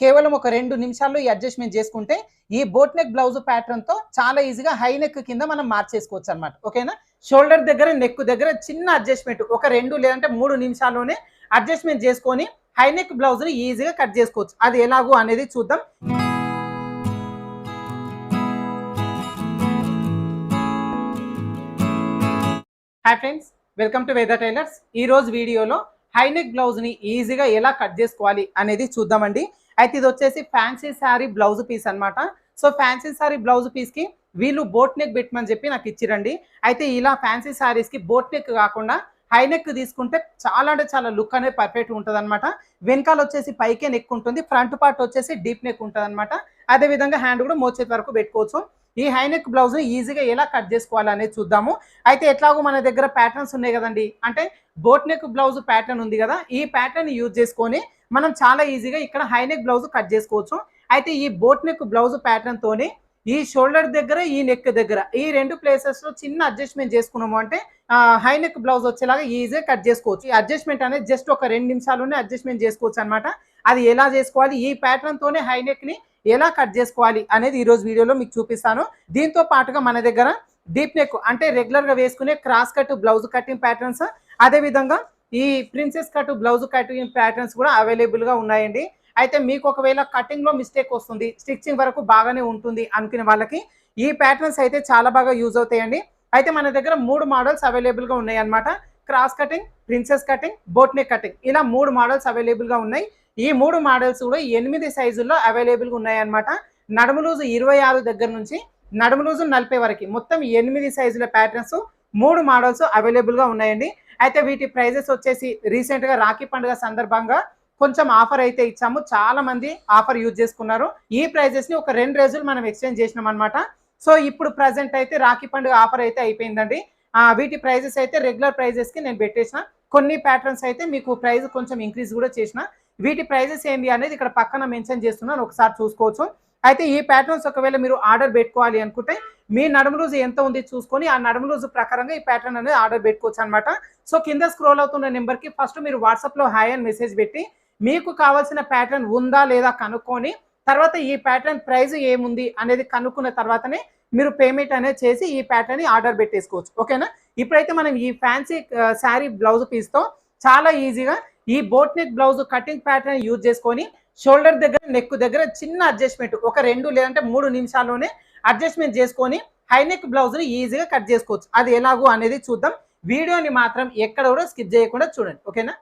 కేవలం ఒక రెండు నిమిషాల్లో ఈ అడ్జస్ట్మెంట్ చేసుకుంటే ఈ బోట్ నెక్ బ్లౌజ్ ప్యాటర్న్తో చాలా ఈజీగా హై నెక్ కింద మనం మార్చేసుకోవచ్చు అనమాట ఓకేనా? షోల్డర్ దగ్గర నెక్ దగ్గర చిన్న అడ్జస్ట్మెంట్ ఒక రెండు లేదంటే మూడు నిమిషాల్లోనే అడ్జస్ట్మెంట్ చేసుకొని హై నెక్ బ్లౌజ్ని ఈజీగా కట్ చేసుకోవచ్చు. అది ఎలాగో అనేది చూద్దాం. Hi friends welcome to Veda tailors ఈ రోజు వీడియోలో హై నెక్ ఈజీగా ఎలా కట్ చేసుకోవాలి అనేది చూద్దామండి. అయితే ఇది వచ్చేసి ఫ్యాన్సీ శారీ బ్లౌజ్ పీస్ అన్నమాట. సో ఫ్యాన్సీ శారీ బ్లౌజ్ పీస్కి వీళ్ళు బోట్ నెక్ పెట్టమని చెప్పి నాకు ఇచ్చిరండి. అయితే ఇలా ఫ్యాన్సీ శారీస్కి బోట్ నెక్ కాకుండా హై నెక్ తీసుకుంటే చాలా అంటే చాలా లుక్ అనేది పర్ఫెక్ట్ ఉంటుంది అనమాట వెనకాల వచ్చేసి పైకే నెక్ ఉంటుంది. ఫ్రంట్ పార్ట్ వచ్చేసి డీప్ నెక్ ఉంటుంది అనమాట అదే విధంగా హ్యాండ్ కూడా మోచేతి వరకు పెట్టుకోవచ్చు. ఈ హైనెక్ బ్లౌజ్ని బ్లౌజ్ ఈజీగా ఎలా కట్ చేసుకోవాలి అనేది చూద్దాము. అయితే ఎట్లాగో మన దగ్గర ప్యాటర్న్స్ ఉన్నాయి కదండి. అంటే బోట్ నెక్ బ్లౌజ్ ప్యాటర్న్ ఉంది కదా. ఈ ప్యాటర్న్ యూజ్ చేసుకొని మనం చాలా ఈజీగా ఇక్కడ హై నెక్ బ్లౌజ్ కట్ చేసుకోవచ్చు. అయితే ఈ బోట్ నెక్ బ్లౌజ్ ప్యాటర్న్ తోని ఈ షోల్డర్ దగ్గర ఈ నెక్ దగ్గర ఈ రెండు ప్లేసెస్లో చిన్న అడ్జస్ట్మెంట్ చేసుకున్నాము అంటే హై నెక్ బ్లౌజ్ వచ్చేలాగా ఈజీగా కట్ చేసుకోవచ్చు. ఈ అడ్జస్ట్మెంట్ అనేది జస్ట్ ఒక రెండు నిమిషాల్లోనే అడ్జస్ట్మెంట్ చేసుకోవచ్చు అనమాట అది ఎలా చేసుకోవాలి? ఈ ప్యాటర్న్తోనే హై నెక్ని ఎలా కట్ చేసుకోవాలి అనేది ఈరోజు వీడియోలో మీకు చూపిస్తాను. దీంతో పాటుగా మన దగ్గర డీప్ నెక్ అంటే రెగ్యులర్గా వేసుకునే cross cut blouse cutting patterns అదే విధంగా ఈ princess cut blouse cutting patterns కూడా అవైలబుల్గా ఉన్నాయండి. అయితే మీకు ఒకవేళ కటింగ్లో మిస్టేక్ వస్తుంది స్టిచ్చింగ్ వరకు బాగానే ఉంటుంది అనుకునే వాళ్ళకి ఈ ప్యాటర్న్స్ అయితే చాలా బాగా యూజ్ అవుతాయండి. అయితే మన దగ్గర మూడు మోడల్స్ అవైలబుల్గా ఉన్నాయి అనమాట cross cutting princess cutting boat neck cutting ఇలా మూడు మోడల్స్ అవైలబుల్గా ఉన్నాయి. ఈ మూడు మోడల్స్ కూడా ఎనిమిది సైజుల్లో అవైలబుల్గా ఉన్నాయన్నమాట. ఉన్నాయి అన్నమాట నడుము లూజు ఇరవై ఆరు దగ్గర నుంచి నడుము లూజు నలభై వరకు. మొత్తం ఎనిమిది సైజుల ప్యాటర్న్స్ మూడు మోడల్స్ అవైలబుల్గా ఉన్నాయండి. అయితే వీటి ప్రైజెస్ వచ్చేసి రీసెంట్గా రాఖీ పండుగ సందర్భంగా కొంచెం ఆఫర్ అయితే ఇచ్చాము. చాలా మంది ఆఫర్ యూజ్ చేసుకున్నారు. ఈ ప్రైజెస్ని ఒక రెండు రోజులు మనం ఎక్స్చేంజ్ చేసినాం అనమాట సో ఇప్పుడు ప్రజెంట్ అయితే రాఖీ పండుగ ఆఫర్ అయితే అయిపోయిందండి. వీటి ప్రైజెస్ అయితే రెగ్యులర్ ప్రైజెస్కి నేను పెట్టేసిన. కొన్ని ప్యాటర్న్స్ అయితే మీకు ప్రైస్ కొంచెం ఇంక్రీజ్ కూడా చేసిన. వీటి ప్రైజెస్ ఏంటి అనేది ఇక్కడ పక్కన మెన్షన్ చేస్తున్నాను ఒకసారి చూసుకోవచ్చు. అయితే ఈ ప్యాటర్న్స్ ఒకవేళ మీరు ఆర్డర్ పెట్టుకోవాలి అనుకుంటే మీ నడుము రోజు ఎంత ఉంది చూసుకొని ఆ నడుము రోజు ప్రకారంగా ఈ ప్యాటర్న్ అనేది ఆర్డర్ పెట్టుకోవచ్చు అనమాట సో కింద స్క్రోల్ అవుతున్న నెంబర్కి ఫస్ట్ మీరు వాట్సాప్లో హాయ్ అని మెసేజ్ పెట్టి మీకు కావాల్సిన ప్యాటర్న్ ఉందా లేదా కనుక్కొని తర్వాత ఈ ప్యాటర్న్ ప్రైస్ ఏముంది అనేది కనుక్కున్న తర్వాతనే మీరు పేమెంట్ అనేది చేసి ఈ ప్యాటర్న్ని ఆర్డర్ పెట్టేసుకోవచ్చు. ఓకేనా? ఇప్పుడైతే మనం ఈ ఫ్యాన్సీ శారీ బ్లౌజ్ పీస్తో చాలా ఈజీగా ఈ boat neck blouse cutting pattern use చేసుకొని షోల్డర్ దగ్గర నెక్ దగ్గర చిన్న అడ్జస్ట్మెంట్ ఒక రెండు లేదంటే మూడు నిమిషాల్లోనే అడ్జస్ట్మెంట్ చేసుకొని హై నెక్ బ్లౌజ్ని ఈజీగా కట్ చేసుకోవచ్చు. అది ఎలాగో అనేది చూద్దాం. వీడియోని మాత్రం ఎక్కడ కూడా స్కిప్ చేయకుండా చూడండి. ఓకేనా?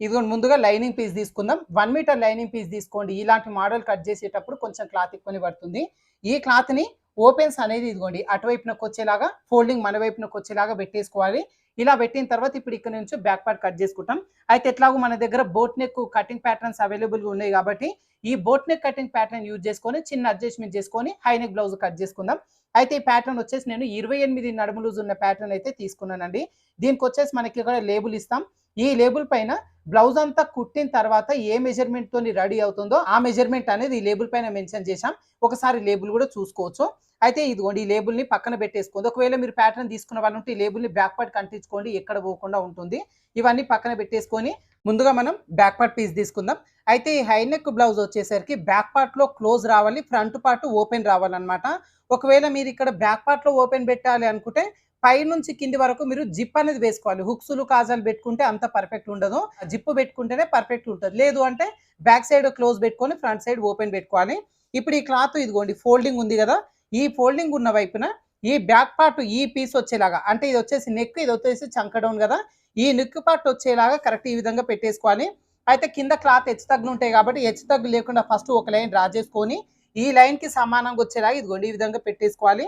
ఇదిగోండి ముందుగా లైనింగ్ పీస్ తీసుకుందాం. వన్ మీటర్ లైనింగ్ పీస్ తీసుకోండి. ఇలాంటి మోడల్ కట్ చేసేటప్పుడు కొంచెం క్లాత్ ఎక్కువని పడుతుంది. ఈ క్లాత్ని ఓపెన్స్ అనేది ఇదిగోండి అటువైపునకు వచ్చేలాగా ఫోల్డింగ్ మన వైపునకు వచ్చేలాగా పెట్టేసుకోవాలి. ఇలా పెట్టిన తర్వాత ఇప్పుడు ఇక్కడ నుంచి బ్యాక్ పార్ట్ కట్ చేసుకుంటాం. అయితే ఎట్లాగో మన దగ్గర బోట్ నెక్ కటింగ్ ప్యాటర్న్స్ అవైలబుల్గా ఉన్నాయి కాబట్టి ఈ boat neck cutting pattern use చేసుకొని చిన్న అడ్జస్ట్మెంట్ చేసుకొని హై నెక్ బ్లౌజ్ కట్ చేసుకుందాం. అయితే ఈ ప్యాటర్న్ వచ్చేసి నేను ఇరవై ఎనిమిది నడుము లూజ్ ఉన్న ప్యాటర్న్ అయితే తీసుకున్నానండి. దీనికి వచ్చేసి మనకి ఇక్కడ లేబుల్ ఇస్తాం. ఈ లేబుల్ పైన బ్లౌజ్ అంతా కుట్టిన తర్వాత ఏ మెజర్మెంట్ తోని రెడీ అవుతుందో ఆ మెజర్మెంట్ అనేది ఈ లేబుల్ పైన మెన్షన్ చేశాం. ఒకసారి లేబుల్ కూడా చూసుకోవచ్చు. అయితే ఇదిగోండి ఈ లేబుల్ని పక్కన పెట్టేసుకోండి. ఒకవేళ మీరు ప్యాటర్న్ తీసుకున్న వాళ్ళు ఉంటే ఈ లేబుల్ని బ్యాక్వర్డ్ బ్యాక్ పార్ట్ కంటించుకోండి ఎక్కడ పోకుండా ఉంటుంది. ఇవన్నీ పక్కన పెట్టేసుకొని ముందుగా మనం బ్యాక్ పార్ట్ పీస్ తీసుకుందాం. అయితే ఈ హైనెక్ బ్లౌజ్ వచ్చేసరికి బ్యాక్ పార్ట్లో క్లోజ్ రావాలి ఫ్రంట్ పార్ట్ ఓపెన్ రావాలన్నమాట. ఒకవేళ మీరు ఇక్కడ బ్యాక్ పార్ట్లో ఓపెన్ పెట్టాలి అనుకుంటే పై నుంచి కింది వరకు మీరు జిప్ అనేది వేసుకోవాలి. హుక్స్లు కాజాలు పెట్టుకుంటే అంత పర్ఫెక్ట్ ఉండదు. జిప్ పెట్టుకుంటేనే పర్ఫెక్ట్ ఉంటుంది. లేదు అంటే బ్యాక్ సైడ్ క్లోజ్ పెట్టుకొని ఫ్రంట్ సైడ్ ఓపెన్ పెట్టుకోవాలి. ఇప్పుడు ఈ క్లాత్ ఇదిగోండి ఫోల్డింగ్ ఉంది కదా. ఈ ఫోల్డింగ్ ఉన్న వైపున ఈ బ్యాక్ పార్ట్ ఈ పీస్ వచ్చేలాగా అంటే ఇది వచ్చేసి నెక్ ఇది వచ్చేసి చంక డౌన్ కదా. ఈ నెక్ పార్ట్ వచ్చేలాగా కరెక్ట్ ఈ విధంగా పెట్టేసుకోవాలి. అయితే కింద క్లాత్ హెచ్చు తగ్గులు ఉంటాయి కాబట్టి హెచ్చు తగ్గులు లేకుండా ఫస్ట్ ఒక లైన్ డ్రా చేసుకొని ఈ లైన్కి సమానంగా వచ్చేలాగా ఇదిగోండి ఈ విధంగా పెట్టేసుకోవాలి.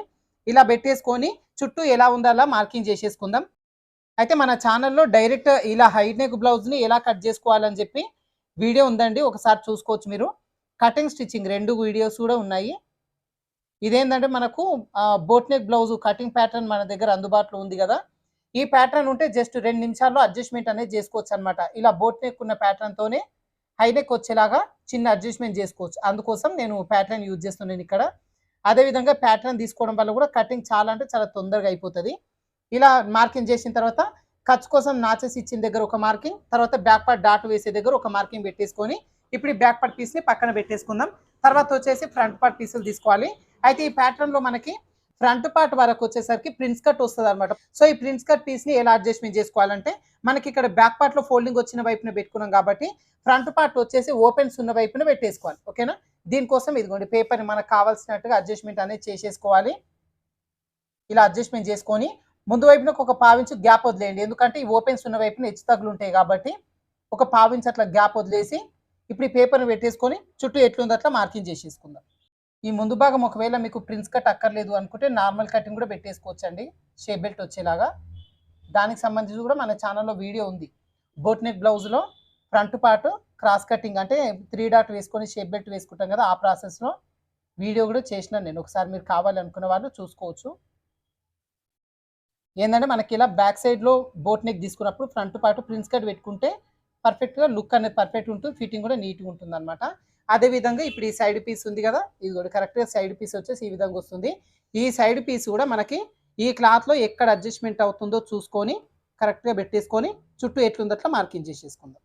ఇలా పెట్టేసుకొని చుట్టూ ఎలా ఉండాలా మార్కింగ్ చేసేసుకుందాం. అయితే మన ఛానల్లో డైరెక్ట్ ఇలా హై నెక్ బ్లౌజ్ని ఎలా కట్ చేసుకోవాలని చెప్పి వీడియో ఉందండి ఒకసారి చూసుకోవచ్చు మీరు. కటింగ్ స్టిచ్చింగ్ రెండు వీడియోస్ కూడా ఉన్నాయి. ఇదేంటంటే మనకు boat neck blouse cutting pattern మన దగ్గర అందుబాటులో ఉంది కదా. ఈ ప్యాటర్న్ ఉంటే జస్ట్ రెండు నిమిషాల్లో అడ్జస్ట్మెంట్ అనేది చేసుకోవచ్చు అనమాట ఇలా బోట్ నెక్ ఉన్న ప్యాటర్న్తోనే హై నెక్ వచ్చేలాగా చిన్న అడ్జస్ట్మెంట్ చేసుకోవచ్చు. అందుకోసం నేను ప్యాటర్న్ యూజ్ చేస్తున్నాను ఇక్కడ. అదేవిధంగా ప్యాటర్న్ తీసుకోవడం వల్ల కూడా కటింగ్ చాలా అంటే చాలా తొందరగా అయిపోతుంది. ఇలా మార్కింగ్ చేసిన తర్వాత ఖర్చు కోసం నాచెస్ ఇచ్చిన దగ్గర ఒక మార్కింగ్ తర్వాత బ్యాక్ పార్ట్ డాట్ వేసే దగ్గర ఒక మార్కింగ్ పెట్టేసుకొని ఇప్పుడు ఈ బ్యాక్ పార్ట్ పీస్ని పక్కన పెట్టేసుకుందాం. తర్వాత వచ్చేసి ఫ్రంట్ పార్ట్ పీసులు తీసుకోవాలి. అయితే ఈ ప్యాటర్న్లో లో మనకి ఫ్రంట్ పార్ట్ వరకు వచ్చేసరికి ప్రిన్స్ కట్ వస్తుంది అనమాట సో ఈ ప్రిన్స్ కట్ పీస్ని ఎలా అడ్జస్ట్మెంట్ చేసుకోవాలంటే మనకి ఇక్కడ బ్యాక్ పార్ట్లో ఫోల్డింగ్ వచ్చిన వైపున పెట్టుకున్నాం కాబట్టి ఫ్రంట్ పార్ట్ వచ్చేసి ఓపెన్స్ ఉన్న వైపున పెట్టేసుకోవాలి. ఓకేనా? దీనికోసం ఇదిగోండి పేపర్ని మనకు కావాల్సినట్టుగా అడ్జస్ట్మెంట్ అనేది చేసేసుకోవాలి. ఇలా అడ్జస్ట్మెంట్ చేసుకొని ముందు వైపున ఒక పావించు గ్యాప్ వదిలేయండి. ఎందుకంటే ఈ ఓపెన్స్ ఉన్న వైపున హెచ్చు తగ్గులు ఉంటాయి కాబట్టి ఒక పావించు అట్లా గ్యాప్ వదిలేసి ఇప్పుడు ఈ పేపర్ని పెట్టేసుకొని చుట్టూ ఎట్లుందో అట్లా మార్కింగ్ చేసేసుకుందాం. ఈ ముందు భాగం ఒకవేళ మీకు ప్రిన్స్ కట్ అక్కర్లేదు అనుకుంటే నార్మల్ కటింగ్ కూడా పెట్టేసుకోవచ్చు అండి షేప్ బెల్ట్ వచ్చేలాగా. దానికి సంబంధించి కూడా మన ఛానల్లో వీడియో ఉంది. బోట్ నెక్ బ్లౌజ్లో ఫ్రంట్ పార్ట్ క్రాస్ కటింగ్ అంటే త్రీ డాట్ వేసుకొని షేప్ బెల్ట్ వేసుకుంటాం కదా ఆ ప్రాసెస్లో వీడియో కూడా చేసిన నేను. ఒకసారి మీరు కావాలనుకున్న వాళ్ళు చూసుకోవచ్చు. ఏంటంటే మనకి ఇలా బ్యాక్ సైడ్లో బోట్ నెక్ తీసుకున్నప్పుడు ఫ్రంట్ పార్ట్ ప్రిన్స్ కట్ పెట్టుకుంటే పర్ఫెక్ట్గా లుక్ అనేది పర్ఫెక్ట్ ఉంటుంది ఫిట్టింగ్ కూడా నీట్గా ఉంటుంది అనమాట అదేవిధంగా ఇప్పుడు ఈ సైడ్ పీస్ ఉంది కదా ఇది కూడా కరెక్ట్గా సైడ్ పీస్ వచ్చేసి ఈ విధంగా వస్తుంది. ఈ సైడ్ పీస్ కూడా మనకి ఈ క్లాత్లో ఎక్కడ అడ్జస్ట్మెంట్ అవుతుందో చూసుకొని కరెక్ట్గా పెట్టేసుకొని చుట్టూ ఎట్లుందట్లా మార్కింగ్ చేసేసుకుందాం.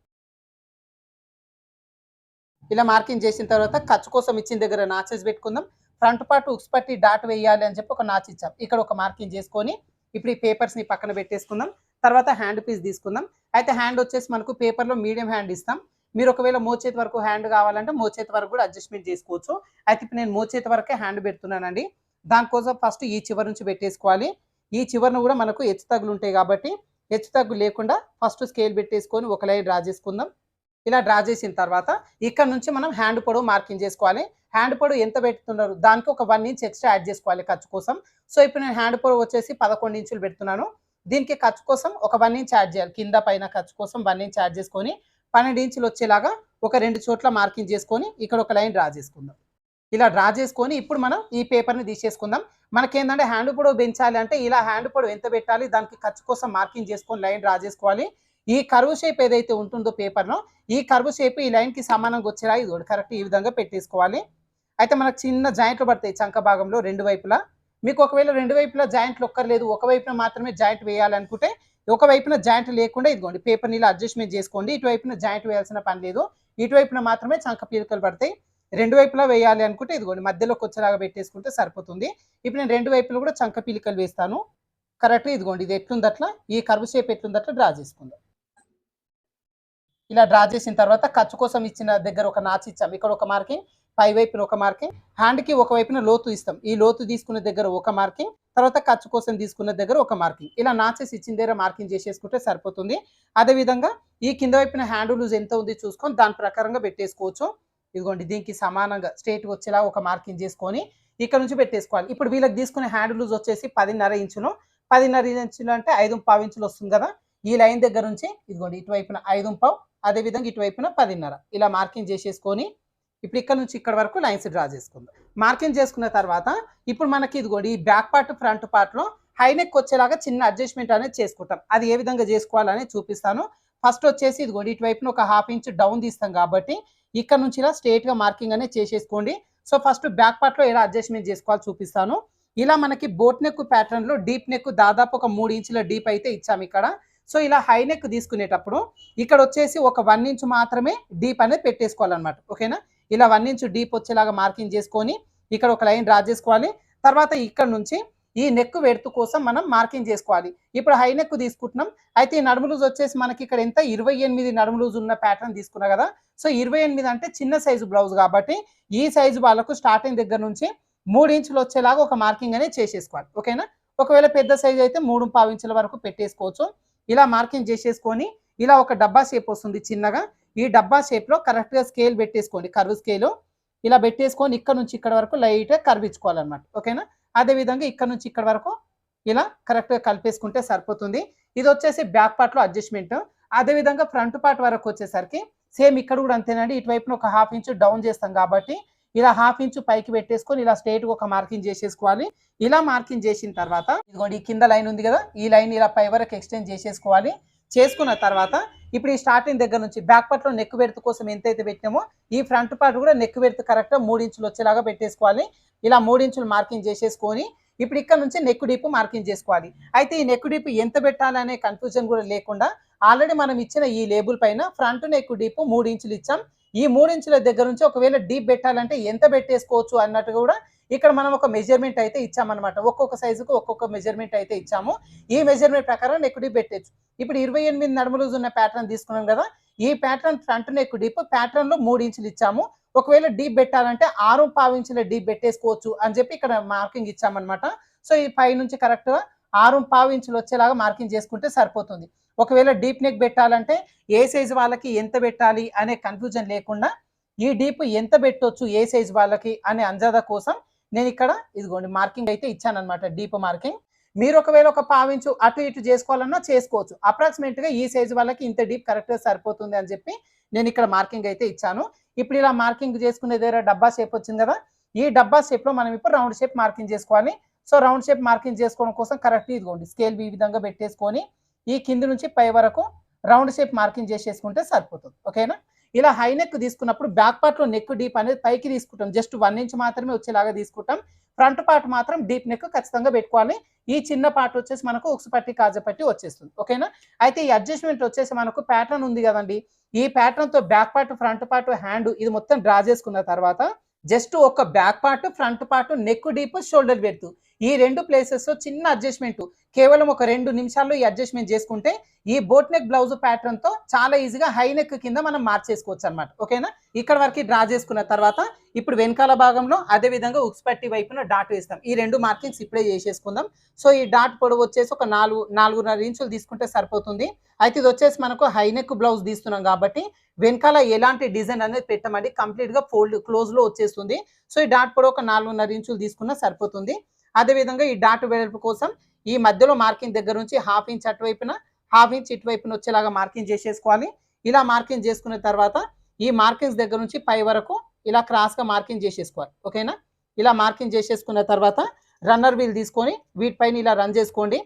ఇలా మార్కింగ్ చేసిన తర్వాత ఖర్చు కోసం ఇచ్చిన దగ్గర నాచెస్ పెట్టుకుందాం. ఫ్రంట్ పార్ట్ ఉక్స్ పట్టి డాట్ వేయాలి అని చెప్పి ఒక నాచ్ ఇచ్చాం. ఇక్కడ ఒక మార్కింగ్ చేసుకొని ఇప్పుడు ఈ పేపర్స్ని పక్కన పెట్టేసుకుందాం. తర్వాత హ్యాండ్ పీస్ తీసుకుందాం. అయితే హ్యాండ్ వచ్చేసి మనకు పేపర్లో మీడియం హ్యాండ్ ఇస్తాం. మీరు ఒకవేళ మోచేతి వరకు హ్యాండ్ కావాలంటే మోచేతి వరకు కూడా అడ్జస్ట్మెంట్ చేసుకోవచ్చు. అయితే ఇప్పుడు నేను మోచేతి వరకే హ్యాండ్ పెడుతున్నానండి. దానికోసం ఫస్ట్ ఈ చివరి నుంచి పెట్టేసుకోవాలి. ఈ చివరిన కూడా మనకు హెచ్చు తగ్గులు ఉంటాయి కాబట్టి హెచ్చు తగ్గు లేకుండా ఫస్ట్ స్కేల్ పెట్టేసుకొని ఒక లైన్ డ్రా చేసుకుందాం. ఇలా డ్రా చేసిన తర్వాత ఇక్కడ నుంచి మనం హ్యాండ్ పొడవు మార్కింగ్ చేసుకోవాలి. హ్యాండ్ పొడవు ఎంత పెడుతున్నారు? దానికి ఒక వన్ ఇంచ్ ఎక్స్ట్రా యాడ్ చేసుకోవాలి ఖర్చు కోసం. సో ఇప్పుడు నేను హ్యాండ్ పొడవు వచ్చేసి పదకొండు ఇంచులు పెడుతున్నాను. దీనికి ఖర్చు కోసం ఒక వన్ ఇంచ్ యాడ్ చేయాలి. కింద పైన ఖర్చు కోసం వన్ ఇంచ్ యాడ్ చేసుకొని పన్నెండు ఇంచులు వచ్చేలాగా ఒక రెండు చోట్ల మార్కింగ్ చేసుకొని ఇక్కడ ఒక లైన్ డ్రా చేసుకుందాం. ఇలా డ్రా చేసుకొని ఇప్పుడు మనం ఈ పేపర్ని తీసేసుకుందాం. మనకేంటంటే హ్యాండ్ పొడవు పెంచాలి అంటే ఇలా హ్యాండ్ పొడవు ఎంత పెట్టాలి? దానికి ఖర్చు కోసం మార్కింగ్ చేసుకొని లైన్ డ్రా చేసుకోవాలి. ఈ కరువు షేప్ ఏదైతే ఉంటుందో పేపర్లో ఈ కరువు షేప్ ఈ లైన్కి సమానంగా వచ్చేలా ఇది కరెక్ట్ ఈ విధంగా పెట్టేసుకోవాలి. అయితే మనకు చిన్న జాయింట్లు పడతాయి చంక భాగంలో రెండు వైపులా. మీకు ఒకవేళ రెండు వైపులా జాయింట్లు ఒక్కర్లేదు ఒక వైపున మాత్రమే జాయింట్ వేయాలనుకుంటే ఒక వైపున జాయింట్ లేకుండా ఇదిగోండి పేపర్ ఇలా అడ్జస్ట్మెంట్ చేసుకోండి ఇటువైపున జాయింట్ వేయాల్సిన పని లేదు. ఇటువైపున మాత్రమే చంక పీలికలు పడతాయి. రెండు వైపులా వేయాలి అనుకుంటే ఇదిగోండి మధ్యలోకి వచ్చేలాగా పెట్టేసుకుంటే సరిపోతుంది. ఇప్పుడు నేను రెండు వైపులు కూడా చంక పీలికలు వేస్తాను. కరెక్ట్ ఇదిగోండి ఇది ఎట్లుందట్లా? ఈ కర్వ్ షేప్ ఎట్లుందట్లా డ్రా చేసుకుందాం. ఇలా డ్రా చేసిన తర్వాత ఖర్చు కోసం ఇచ్చిన దగ్గర ఒక నాచ్ ఇచ్చాం. ఇక్కడ ఒక మార్కింగ్ పై వైపున ఒక మార్కింగ్. హ్యాండ్కి ఒక వైపున లోతు ఇస్తాం. ఈ లోతు తీసుకున్న దగ్గర ఒక మార్కింగ్ తర్వాత ఖర్చు కోసం తీసుకున్న దగ్గర ఒక మార్కింగ్. ఇలా నాచెస్ ఇచ్చిన దగ్గర మార్కింగ్ చేసేసుకుంటే సరిపోతుంది. అదేవిధంగా ఈ కింద వైపున హ్యాండ్ లూజ్ ఎంత ఉంది చూసుకొని దాని ప్రకారంగా పెట్టేసుకోవచ్చు. ఇదిగోండి దీనికి సమానంగా స్ట్రేట్ వచ్చేలా ఒక మార్కింగ్ చేసుకొని ఇక్కడ నుంచి పెట్టేసుకోవాలి. ఇప్పుడు వీళ్ళకి తీసుకునే హ్యాండ్ లూజ్ వచ్చేసి పదిన్నర ఇంచులు పదిన్నర ఇంచులు అంటే ఐదు పావు ఇంచులు వస్తుంది కదా. ఈ లైన్ దగ్గర నుంచి ఇదిగోండి ఇటువైపున ఐదు పావు అదేవిధంగా ఇటువైపున పదిన్నర. ఇలా మార్కింగ్ చేసేసుకొని ఇప్పుడు ఇక్కడ నుంచి ఇక్కడ వరకు లైన్స్ డ్రా చేసుకుందాం. మార్కింగ్ చేసుకున్న తర్వాత ఇప్పుడు మనకి ఇదిగోండి ఈ బ్యాక్ పార్ట్ ఫ్రంట్ పార్ట్లో హై నెక్ వచ్చేలాగా చిన్న అడ్జస్ట్మెంట్ అనేది చేసుకుంటాం. అది ఏ విధంగా చేసుకోవాలని చూపిస్తాను. ఫస్ట్ వచ్చేసి ఇదిగోండి ఇటువైపున ఒక హాఫ్ ఇంచ్ డౌన్ తీస్తాం కాబట్టి ఇక్కడ నుంచి ఇలా స్ట్రేట్గా మార్కింగ్ అనేది చేసేసుకోండి. సో ఫస్ట్ బ్యాక్ పార్ట్లో ఎలా అడ్జస్ట్మెంట్ చేసుకోవాలో చూపిస్తాను. ఇలా మనకి బోట్ నెక్ ప్యాటర్న్లో డీప్ నెక్ దాదాపు ఒక మూడు ఇంచుల డీప్ అయితే ఇచ్చాము ఇక్కడ. సో ఇలా హై నెక్ తీసుకునేటప్పుడు ఇక్కడ వచ్చేసి ఒక వన్ ఇంచ్ మాత్రమే డీప్ అనేది పెట్టేసుకోవాలన్నమాట. ఓకేనా? ఇలా వన్ ఇంచ్ డీప్ వచ్చేలాగా మార్కింగ్ చేసుకొని ఇక్కడ ఒక లైన్ డ్రా చేసుకోవాలి. తర్వాత ఇక్కడ నుంచి ఈ నెక్ వెడుతు కోసం మనం మార్కింగ్ చేసుకోవాలి. ఇప్పుడు హై నెక్ తీసుకుంటున్నాం. అయితే ఈ నడుము లూజ్ వచ్చేసి మనకి ఇక్కడ ఎంత? ఇరవై ఎనిమిది నడుము లూజ్ ఉన్న ప్యాటర్న్ తీసుకున్నా కదా? సో ఇరవై ఎనిమిది అంటే చిన్న సైజు బ్లౌజ్ కాబట్టి ఈ సైజు వాళ్ళకు స్టార్టింగ్ దగ్గర నుంచి మూడు ఇంచులు వచ్చేలాగా ఒక మార్కింగ్ అనేది చేసేసుకోవాలి. ఓకేనా? ఒకవేళ పెద్ద సైజు అయితే మూడు పావు ఇంచుల వరకు పెట్టేసుకోవచ్చు. ఇలా మార్కింగ్ చేసేసుకొని ఇలా ఒక డబ్బా షేప్ వస్తుంది చిన్నగా. ఈ డబ్బా షేప్లో కరెక్ట్గా స్కేల్ పెట్టేసుకోండి. కర్వ్ స్కేలు ఇలా పెట్టేసుకొని ఇక్కడ నుంచి ఇక్కడ వరకు లైట్గా కర్వ్ ఇచ్చుకోవాలన్నమాట. ఓకేనా? అదేవిధంగా ఇక్కడ నుంచి ఇక్కడ వరకు ఇలా కరెక్ట్గా కలిపేసుకుంటే సరిపోతుంది. ఇది వచ్చేసి బ్యాక్ పార్ట్లో అడ్జస్ట్మెంట్ అదేవిధంగా ఫ్రంట్ పార్ట్ వరకు వచ్చేసరికి సేమ్ ఇక్కడ కూడా అంతేనండి. ఇటువైపున ఒక హాఫ్ ఇంచ్ డౌన్ చేస్తాం కాబట్టి ఇలా హాఫ్ ఇంచ్ పైకి పెట్టేసుకొని ఇలా స్ట్రైట్గా ఒక మార్కింగ్ చేసేసుకోవాలి. ఇలా మార్కింగ్ చేసిన తర్వాత ఇదిగోండి ఈ కింద లైన్ ఉంది కదా ఈ లైన్ ఇలా పై వరకు ఎక్స్టెండ్ చేసేసుకోవాలి. చేసుకున్న తర్వాత ఇప్పుడు ఈ స్టార్టింగ్ దగ్గర నుంచి బ్యాక్ పార్ట్లో నెక్ వెర్త్ కోసం ఎంతైతే పెట్టినామో ఈ ఫ్రంట్ పార్ట్ కూడా నెక్ వెడత కరెక్ట్గా మూడు ఇంచులు వచ్చేలాగా పెట్టేసుకోవాలి. ఇలా మూడు ఇంచులు మార్కింగ్ చేసేసుకొని ఇప్పుడు ఇక్కడ నుంచి నెక్ డీప్ మార్కింగ్ చేసుకోవాలి. అయితే ఈ నెక్ డీప్ ఎంత పెట్టాలనే కన్ఫ్యూజన్ కూడా లేకుండా ఆల్రెడీ మనం ఇచ్చిన ఈ లేబుల్ పైన ఫ్రంట్ నెక్ డీప్ మూడు ఇంచులు ఇచ్చాం. ఈ మూడు ఇంచుల దగ్గర నుంచి ఒకవేళ డీప్ పెట్టాలంటే ఎంత పెట్టేసుకోవచ్చు అన్నట్టు కూడా ఇక్కడ మనం ఒక మెజర్మెంట్ అయితే ఇచ్చామన్నమాట. ఒక్కొక్క సైజుకు ఒక్కొక్క మెజర్మెంట్ అయితే ఇచ్చాము. ఈ మెజర్మెంట్ ప్రకారం నెక్ డీప్ పెట్టచ్చు. ఇప్పుడు ఇరవై ఎనిమిది నడుములు ఉన్న ప్యాటర్న్ తీసుకున్నాం కదా ఈ ప్యాటర్న్ ఫ్రంట్ నెక్ డీప్ ప్యాటర్న్లో మూడు ఇంచులు ఇచ్చాము. ఒకవేళ డీప్ పెట్టాలంటే ఆరు పావు ఇంచుల డీప్ పెట్టేసుకోవచ్చు అని చెప్పి ఇక్కడ మార్కింగ్ ఇచ్చామన్నమాట. సో ఈ పై నుంచి కరెక్ట్గా ఆరు పావు ఇంచులు వచ్చేలాగా మార్కింగ్ చేసుకుంటే సరిపోతుంది. ఒకవేళ డీప్ నెక్ పెట్టాలంటే ఏ సైజు వాళ్ళకి ఎంత పెట్టాలి అనే కన్ఫ్యూజన్ లేకుండా ఈ డీప్ ఎంత పెట్టొచ్చు ఏ సైజ్ వాళ్ళకి అనే అంజాద కోసం నేను ఇక్కడ ఇదిగోండి మార్కింగ్ అయితే ఇచ్చాను డీప్ మార్కింగ్. మీరు ఒకవేళ ఒక పావించు అటు ఇటు చేసుకోవాలన్నా చేసుకోవచ్చు. అప్రాక్సిమేట్గా ఈ సైజు వాళ్ళకి ఇంత డీప్ కరెక్ట్గా సరిపోతుంది అని చెప్పి నేను ఇక్కడ మార్కింగ్ అయితే ఇచ్చాను. ఇప్పుడు ఇలా మార్కింగ్ చేసుకునే దగ్గర డబ్బా షేప్ వచ్చింది కదా ఈ డబ్బా షేప్లో మనం ఇప్పుడు రౌండ్ షేప్ మార్కింగ్ చేసుకోవాలి. సో రౌండ్ షేప్ మార్కింగ్ చేసుకోవడం కోసం కరెక్ట్ ఇదిగోండి స్కేల్ ఈ విధంగా పెట్టేసుకొని ఈ కింది నుంచి పై వరకు రౌండ్ షేప్ మార్కింగ్ చేసేసుకుంటే సరిపోతుంది. ఓకేనా? ఇలా హై నెక్ తీసుకున్నప్పుడు బ్యాక్ పార్ట్లో నెక్ డీప్ అనేది పైకి తీసుకుంటాం. జస్ట్ వన్ ఇంచ్ మాత్రమే వచ్చేలాగా తీసుకుంటాం. ఫ్రంట్ పార్ట్ మాత్రం డీప్ నెక్ ఖచ్చితంగా పెట్టుకోవాలి. ఈ చిన్న పార్ట్ వచ్చేసి మనకు ఉక్సు పట్టి కాజ పట్టి వచ్చేస్తుంది. ఓకేనా? అయితే ఈ అడ్జస్ట్మెంట్ వచ్చేసి మనకు ప్యాటర్న్ ఉంది కదండి. ఈ ప్యాటర్న్తో back part front part hand ఇది మొత్తం డ్రా చేసుకున్న తర్వాత జస్ట్ ఒక back part front part neck deep shoulder పెడుతూ ఈ రెండు ప్లేసెస్ చిన్న అడ్జస్ట్మెంట్. కేవలం ఒక రెండు నిమిషాల్లో ఈ అడ్జస్ట్మెంట్ చేసుకుంటే ఈ బోట్ నెక్ బ్లౌజ్ ప్యాటర్న్తో చాలా ఈజీగా హై నెక్ కింద మనం మార్చేసుకోవచ్చు అనమాట ఓకేనా? ఇక్కడ వరకు డ్రా చేసుకున్న తర్వాత ఇప్పుడు వెనకాల భాగంలో అదే విధంగా వైపున డాట్ వేస్తాం. ఈ రెండు మార్కింగ్స్ ఇప్పుడే చేసేసుకుందాం. సో ఈ డాట్ పొడవు వచ్చేసి ఒక నాలుగు నాలుగున్నర ఇంచులు తీసుకుంటే సరిపోతుంది. అయితే ఇది వచ్చేసి మనకు హై నెక్ బ్లౌజ్ తీస్తున్నాం కాబట్టి వెనకాల ఎలాంటి డిజైన్ అనేది పెట్టమండి. కంప్లీట్గా ఫోల్డ్ క్లోజ్లో వచ్చేస్తుంది. సో ఈ డాట్ పొడవు ఒక నాలుగున్నర ఇంచులు తీసుకున్నా సరిపోతుంది. అదే విధంగా ఈ డాట్ వెడల్పు కోసం ఈ మధ్యలో మార్కింగ్ దగ్గర నుంచి హాఫ్ ఇంచ్ అటువైపున హాఫ్ ఇంచ్ ఇటువైపున వచ్చేలాగా మార్కింగ్ చేసేసుకోవాలి. ఇలా మార్కింగ్ చేసుకున్న తర్వాత ఈ మార్కింగ్స్ దగ్గర నుంచి పై వరకు ఇలా క్రాస్గా మార్కింగ్ చేసేసుకోవాలి. ఓకేనా? ఇలా మార్కింగ్ చేసేసుకున్న తర్వాత రన్నర్ వీల్ తీసుకొని వీటిపైన ఇలా రన్ చేసుకోండి.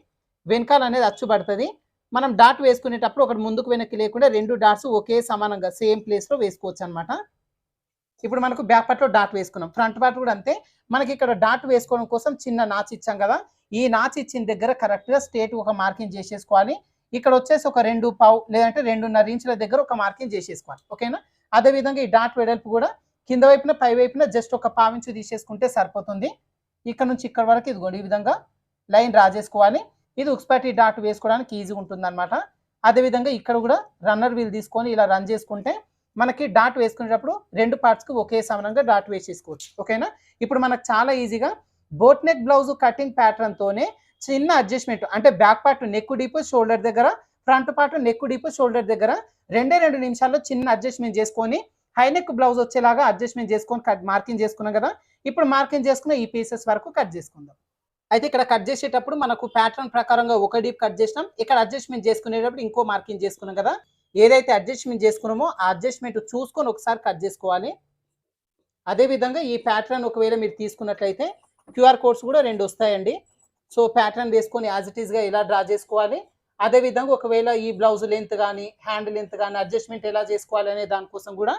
వెనకాల అనేది అచ్చు పడుతుంది. మనం డాట్ వేసుకునేటప్పుడు ఒకటి ముందుకు వెనక్కి లేకుండా రెండు డాట్స్ ఒకే సమానంగా సేమ్ ప్లేస్లో వేసుకోవచ్చు అనమాట ఇప్పుడు మనకు బ్యాక్ పార్ట్లో డాట్ వేసుకున్నాం. ఫ్రంట్ పార్ట్ కూడా అంతే. మనకి ఇక్కడ డాట్ వేసుకోవడం కోసం చిన్న నాచ్ ఇచ్చాం కదా. ఈ నాచ్ ఇచ్చిన దగ్గర కరెక్ట్గా స్టేట్ ఒక మార్కింగ్ చేసేసుకోవాలి. ఇక్కడ వచ్చేసి ఒక రెండు పావు లేదంటే రెండున్నర ఇంచుల దగ్గర ఒక మార్కింగ్ చేసేసుకోవాలి. ఓకేనా? అదే విధంగా ఈ డాట్ వెడల్పు కూడా కింద వైపున పై వైపున జస్ట్ ఒక పావించు తీసేసుకుంటే సరిపోతుంది. ఇక్కడ నుంచి ఇక్కడ వరకు ఇదిగోండి ఈ విధంగా లైన్ రాజేసుకోవాలి ఇది ఉక్స్పాటి డాట్ వేసుకోవడానికి ఈజీగా ఉంటుంది అనమాట అదేవిధంగా ఇక్కడ కూడా రన్నర్ వీల్ తీసుకొని ఇలా రన్ చేసుకుంటే మనకి డాట్ వేసుకునేటప్పుడు రెండు పార్ట్స్కి ఒకే సమానంగా డాట్ వేసేసుకోవచ్చు. ఓకేనా? ఇప్పుడు మనకు చాలా ఈజీగా బోట్ నెక్ బ్లౌజ్ కటింగ్ ప్యాటర్న్తోనే చిన్న అడ్జస్ట్మెంట్ అంటే back part neck deep shoulder దగ్గర front part neck deep shoulder దగ్గర రెండే రెండు నిమిషాల్లో చిన్న అడ్జస్ట్మెంట్ చేసుకొని హై నెక్ బ్లౌజ్ వచ్చేలాగా అడ్జస్ట్మెంట్ చేసుకొని కట్ మార్కింగ్ చేసుకున్నాం కదా? ఇప్పుడు మార్కింగ్ చేసుకున్న ఈ పీసెస్ వరకు కట్ చేసుకుందాం. అయితే ఇక్కడ కట్ చేసేటప్పుడు మనకు ప్యాటర్న్ ప్రకారంగా ఒక డీప్ కట్ చేసినాం. ఇక్కడ అడ్జస్ట్మెంట్ చేసుకునేటప్పుడు ఇంకో మార్కింగ్ చేసుకున్నాం కదా. ఏదైతే అడ్జస్ట్మెంట్ చేసుకున్నామో ఆ అడ్జస్ట్మెంట్ చూసుకొని ఒకసారి కట్ చేసుకోవాలి. అదే విధంగా ఈ ప్యాటర్న్ ఒకవేళ మీరు తీసుకున్నట్లయితే క్యూఆర్ కోడ్స్ కూడా రెండు వస్తాయండి. సో ప్యాటర్న్ వేసుకొని యాజ్ ఇట్ ఈస్గా ఎలా డ్రా చేసుకోవాలి? అదే విధంగా ఒకవేళ ఈ బ్లౌజ్ లెంత్ కానీ హ్యాండ్ లెంత్ కానీ అడ్జస్ట్మెంట్ ఎలా చేసుకోవాలి అనే దానికోసం కూడా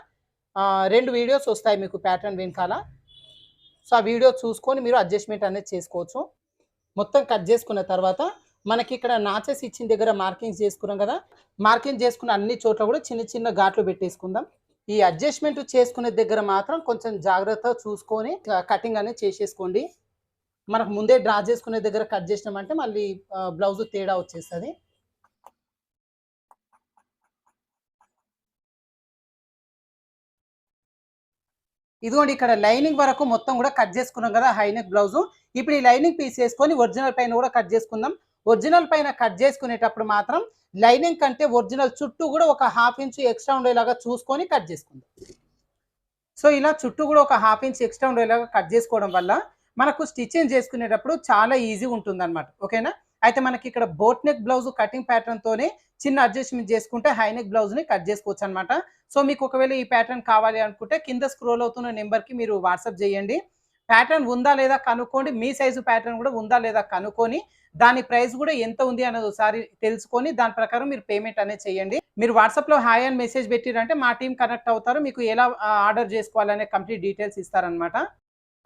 రెండు వీడియోస్ వస్తాయి మీకు ప్యాటర్న్ వెనకాల. సో ఆ వీడియో చూసుకొని మీరు అడ్జస్ట్మెంట్ అనేది చేసుకోవచ్చు. మొత్తం కట్ చేసుకున్న తర్వాత మనకి ఇక్కడ నాచెస్ ఇచ్చిన దగ్గర మార్కింగ్స్ చేసుకున్నాం కదా. మార్కింగ్ చేసుకున్న అన్ని చోట్ల కూడా చిన్న చిన్న ఘాట్లు పెట్టేసుకుందాం. ఈ అడ్జస్ట్మెంట్ చేసుకునే దగ్గర మాత్రం కొంచెం జాగ్రత్త చూసుకొని కటింగ్ అనేది చేసేసుకోండి. మనకు ముందే డ్రా చేసుకునే దగ్గర కట్ చేసినామంటే మళ్ళీ బ్లౌజ్ తేడా వచ్చేస్తుంది. ఇదిగోండి ఇక్కడ లైనింగ్ వరకు మొత్తం కూడా కట్ చేసుకున్నాం కదా హైనెక్ బ్లౌజ్. ఇప్పుడు ఈ లైనింగ్ పీస్ వేసుకొని ఒరిజినల్ పైన కూడా కట్ చేసుకుందాం. ఒరిజినల్ పైన కట్ చేసుకునేటప్పుడు మాత్రం లైనింగ్ కంటే ఒరిజినల్ చుట్టూ కూడా ఒక హాఫ్ ఇంచ్ ఎక్స్ట్రా ఉండేలాగా చూసుకొని కట్ చేసుకుందాం. సో ఇలా చుట్టూ కూడా ఒక హాఫ్ ఇంచ్ ఎక్స్ట్రా ఉండేలాగా కట్ చేసుకోవడం వల్ల మనకు స్టిచ్చింగ్ చేసుకునేటప్పుడు చాలా ఈజీ ఉంటుంది ఓకేనా? అయితే మనకి ఇక్కడ boat neck blouse cutting pattern తోనే చిన్న అడ్జస్ట్మెంట్ చేసుకుంటే హై నెక్ బ్లౌజ్ని కట్ చేసుకోవచ్చు అనమాట సో మీకు ఒకవేళ ఈ ప్యాటర్న్ కావాలి అనుకుంటే కింద స్క్రోల్ అవుతున్న నెంబర్కి మీరు వాట్సాప్ చేయండి. ప్యాటర్న్ ఉందా లేదా కనుక్కోండి. మీ సైజు ప్యాటర్న్ కూడా ఉందా లేదా కనుక్కొని దాని ప్రైస్ కూడా ఎంత ఉంది అనేది ఒకసారి తెలుసుకొని దాని ప్రకారం మీరు పేమెంట్ అనేది చేయండి. మీరు వాట్సాప్లో హాయ్ అని మెసేజ్ పెట్టిరంటే మా టీం కనెక్ట్ అవుతారు. మీకు ఎలా ఆర్డర్ చేసుకోవాలనే కంప్లీట్ డీటెయిల్స్ ఇస్తారనమాట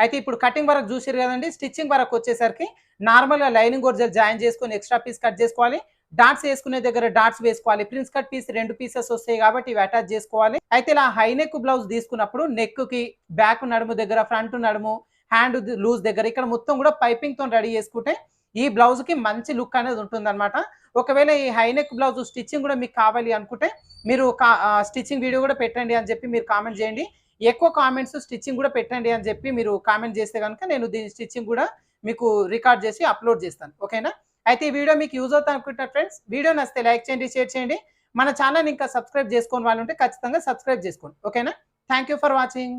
అయితే ఇప్పుడు కటింగ్ వరకు చూసారు కదండి స్టిచ్చింగ్ వరకు వచ్చేసరికి నార్మల్గా లైనింగ్ ఒరిజినల్ జాయిన్ చేసుకొని ఎక్స్ట్రా పీస్ కట్ చేసుకోవాలి. డాట్స్ వేసుకునే దగ్గర డాట్స్ వేసుకోవాలి. ప్రిన్స్ కట్ పీస్ రెండు పీసెస్ వస్తాయి కాబట్టి ఇవి అటాచ్ చేసుకోవాలి. అయితే ఇలా హై నెక్ బ్లౌజ్ తీసుకున్నప్పుడు నెక్కి బ్యాక్ నడుము దగ్గర ఫ్రంట్ నడుము హ్యాండ్ లూజ్ దగ్గర ఇక్కడ మొత్తం కూడా పైపింగ్తో రెడీ చేసుకుంటే ఈ బ్లౌజ్కి మంచి లుక్ అనేది ఉంటుందన్నమాట. ఒకవేళ ఈ హైనెక్ బ్లౌజ్ స్టిచ్చింగ్ కూడా మీకు కావాలి అనుకుంటే మీరు స్టిచ్చింగ్ వీడియో కూడా పెట్టండి అని చెప్పి మీరు కామెంట్ చేయండి. ఎక్కువ కామెంట్స్ స్టిచ్చింగ్ కూడా పెట్టండి అని చెప్పి మీరు కామెంట్ చేస్తే కనుక నేను దీని స్టిచ్చింగ్ కూడా మీకు రికార్డ్ చేసి అప్లోడ్ చేస్తాను. ఓకేనా అయితే ఈ వీడియో మీకు యూజ్ అవుతా అనుకుంటా ఫ్రెండ్స్ వీడియో నచ్చితే లైక్ చేయండి షేర్ చేయండి. మన ఛానల్ ఇంకా సబ్స్క్రైబ్ చేసుకోని వాళ్ళు ఉంటే ఖచ్చితంగా సబ్స్క్రైబ్ చేసుకోండి. ఓకేనా థ్యాంక్ యూ ఫర్ వాచింగ్